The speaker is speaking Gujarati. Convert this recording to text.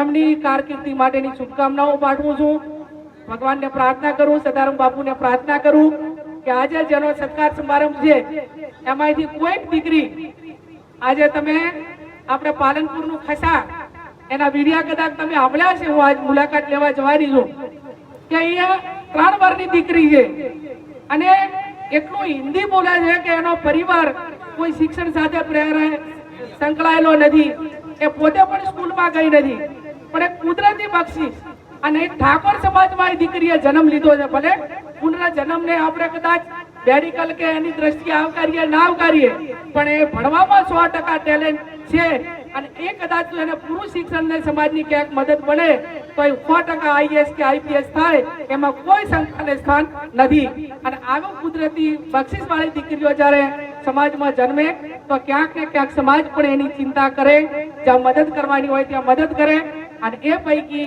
એમની કારકિર્દી માટેની શુભકામનાઓ પાઠવું છું. ભગવાનને પ્રાર્થના કરું, સદારામ બાપુને પ્રાર્થના કરું કે આજે જેનો સત્કાર સમારંભ છે, એમાંથી કોઈક દીકરી આજે તમે આપણે પાલનપુરનું ખસા, એના વિડિયા કદાચ તમે સાંભળ્યા છે હું આજ મુલાકાત લેવા જવાની છું. કે અહીંયા ત્રણ વારની દીકરી છે. અને એટલું હિન્દી બોલે છે કે એનો પરિવાર કોઈ શિક્ષણ સાથે સંકળાયેલો નથી. એ પોતે પણ સ્કૂલમાં ગઈ નથી. પણ એક કુદરતી બક્ષિસ અને એ ઠાકોર સમાજમાં એ દીકરીએ જન્મ લીધો છે. ભલે પુનઃ જન્મને આપણે કદાચ મેડિકલ કે એની દ્રષ્ટિએ આવકારીએ, ના આવકારીએ, પણ એ ભણવામાં સો ટકા ટેલેન્ટ છે. અને એ કદાચ એને પુરુષ શિક્ષણ ને સમાજની ક્યાંક મદદ મળે, તો એ સો ટકા આઈએસ કે આઈપીએસ થાય, એમાં કોઈ શંકાને સ્થાન નથી. અને આવું કુદરતી બક્ષિસ વાળી દીકરીઓ જ્યારે સમાજમાં જન્મે, તો ક્યાંક ને ક્યાંક સમાજ પણ એની ચિંતા કરે. જ્યાં મદદ કરવાની હોય ત્યાં મદદ કરે. અને એ પૈકી